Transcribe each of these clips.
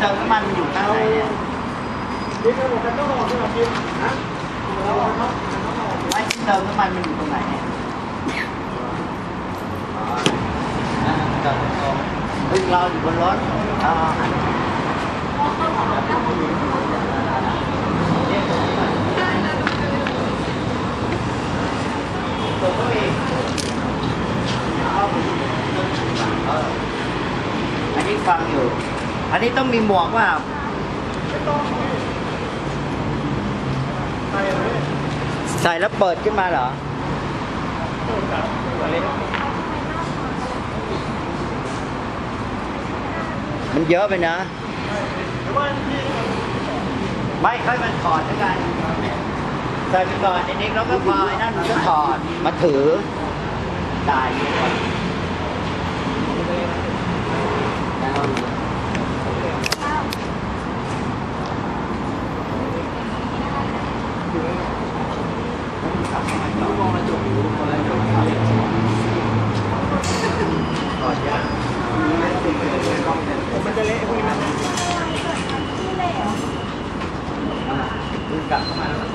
chân nó manh dùng cái này Máy chín đơn nó manh dùng con này nè Đừng lo gì bên lớn, à, นนี้ต้องมีหมวกว่าใส่แล้วเปิดขึ้นมาเหรอมันเยอะไปนะ ไม่ค่อยมันถอดแล้วกันใส่ก่อนนิดๆแล้วก็พอไนั่นมันก็ถอดมาถือได้ มันจะเละพวกนี้มันกลับเข้ามาแล้ว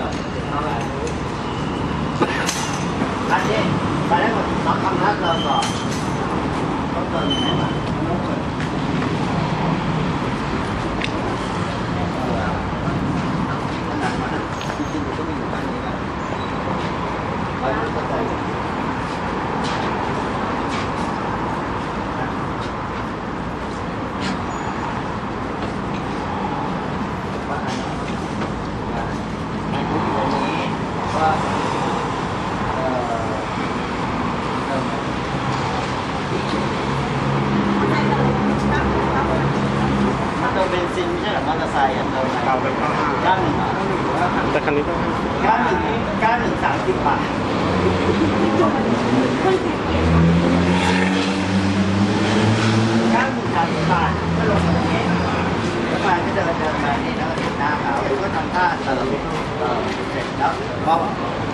เออเสร็จแล้วก็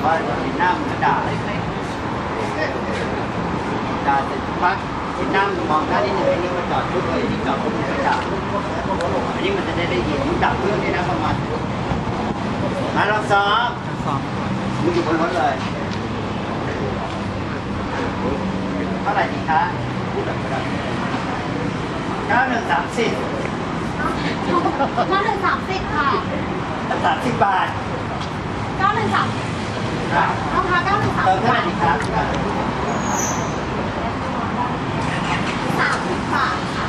ว่าเห็นน้าเหมือนด่าด่าเสร็จปั๊บเห็นน้ามันมองหน้านิดหนึ่งไอ้นี่มันจอดปุ๊เลยจอดปุ๊บมันก็ด่าอันนี้มันจะได้ได้ยินจับเรื่องนี้นะประมาณมาลองซ้อมมึงอยู่บนรถเลยเท่าไหร่ดีคะพูดแบบกระดาษเก้าหนึ่งสามสิบเก้าหนึ่งสามสิบค่ะ สามสิบบาทเก้าหนึ่งสามครับน้องคะเก้าหนึ่งสามติมเท่าไหร่ครับสามสิบบาทค่ะ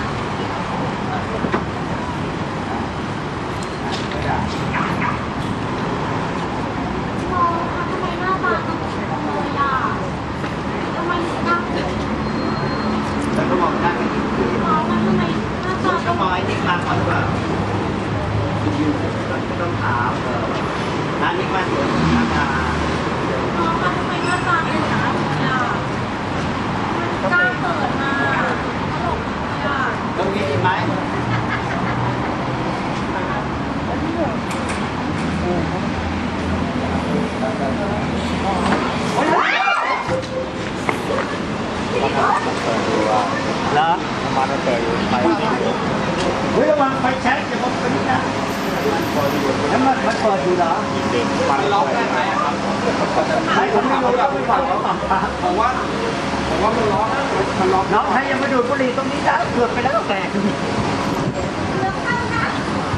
อย่ามาดูดบุหรี่ตรงนี้นะเกือบไปแล้วแตก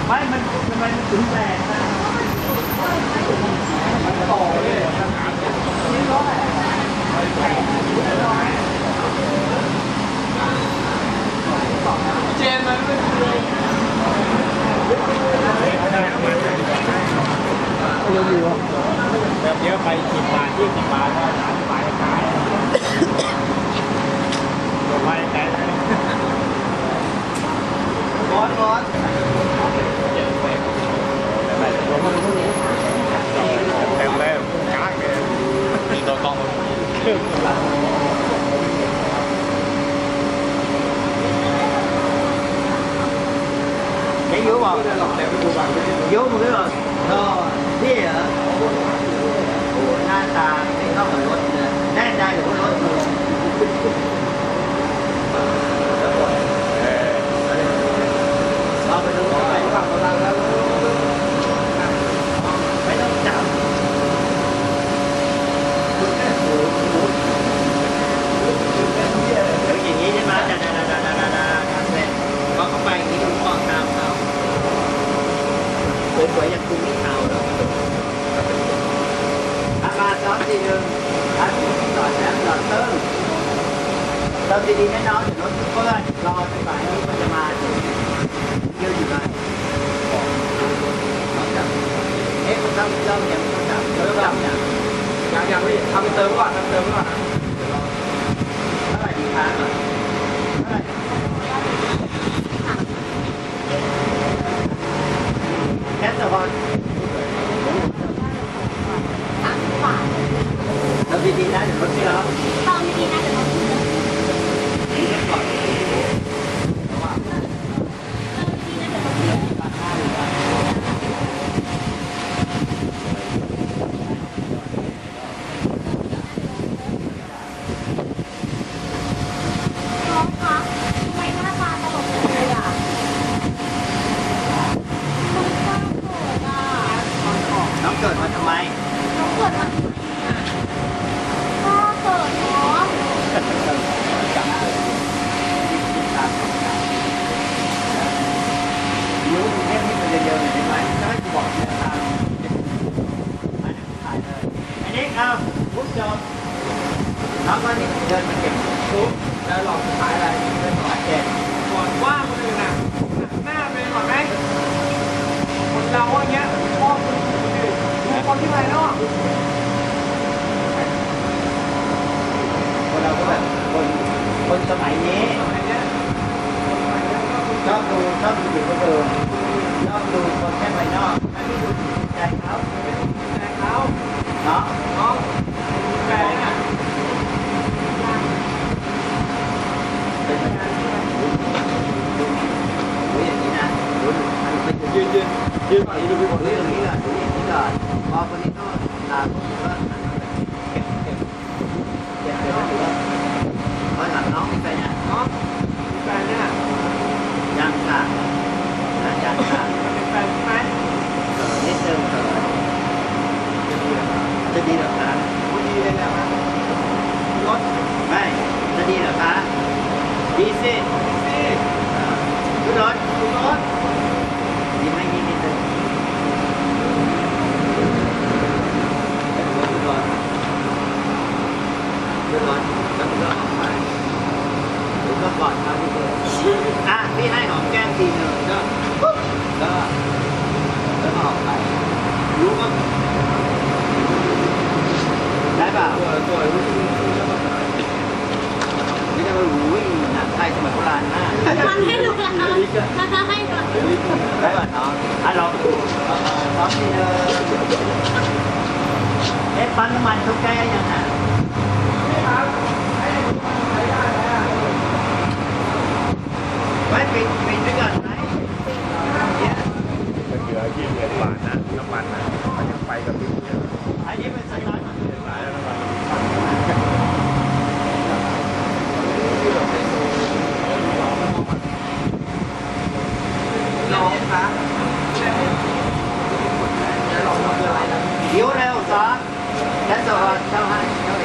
ไม่มันทำไมมันถึงแตกนต่อเลยนี่ร้อยเจนมันไม่เลยเร็วๆแบบเยอะไปสิบบาทยี่สิบบาทร้าน thấy vô không vô một cái rồi. Rồi thế à của tàn, thì không phải luật nata là luật ยังจับเติมแบบเนี่ยยังยังไม่ทำเติมก่อนทำเติมก่อนนะเท่าไหร่ถึงพันอ่ะเท่าไหร่แค่แต่ว่าสามบาทแล้วดีๆนะเดี๋ยวรถเสียแล้ว Thank you. ปิดปิดไว้ก่นไหมจะเหลือยี่สิบบาทนะน้ำมันนะมันยังไปกับพี่เนี่ยอันนี้เป็นสตาร์ทเดือดร้ายแล้วน้ำมันลองปะเดี๋ยวเร็วซะแล้วจะทให้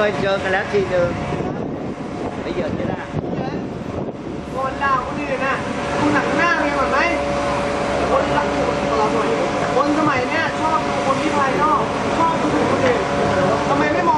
เคยเจอกันแล้วทีหนึ่งไม่เหยียใช่ไหมคนด่าคนอื่นนะคุณหนักหน้าเลยก่อนไหมคนหลักเราหน่อยคนสมัยเนี้ยชอบคนที่ภายนอกชอบดูคนอื่นทำไมไม่มอง